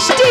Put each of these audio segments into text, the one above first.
সৃষ্টি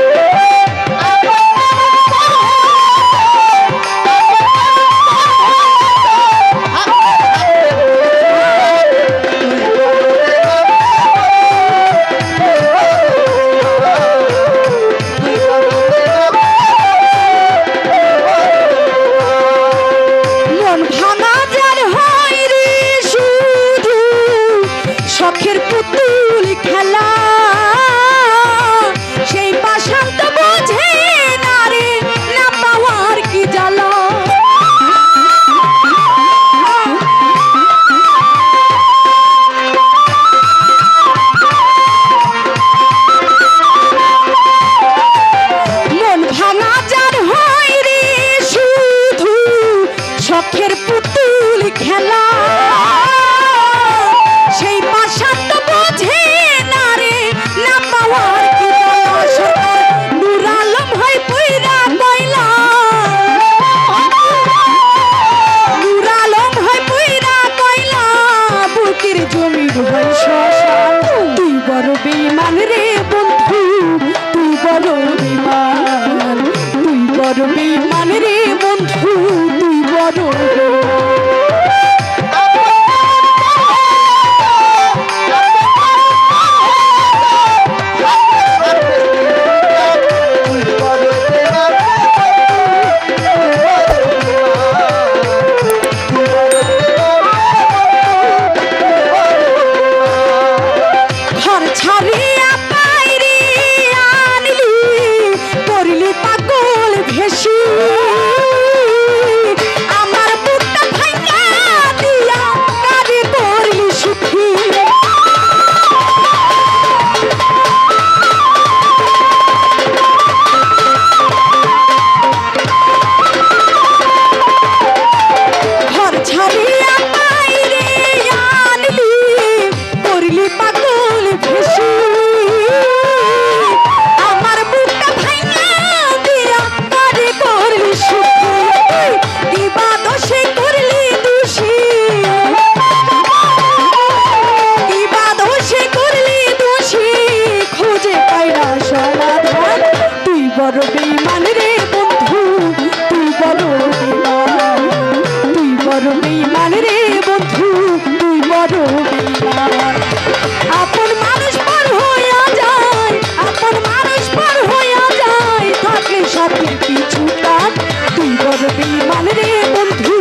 সাথীর পিছু তার তুই বড় বেমাল রে বন্ধু,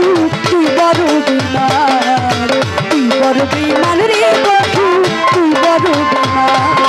তুই বড় বেমাল তুই বড় বেমাল রে বন্ধু, তুই বড় বেমাল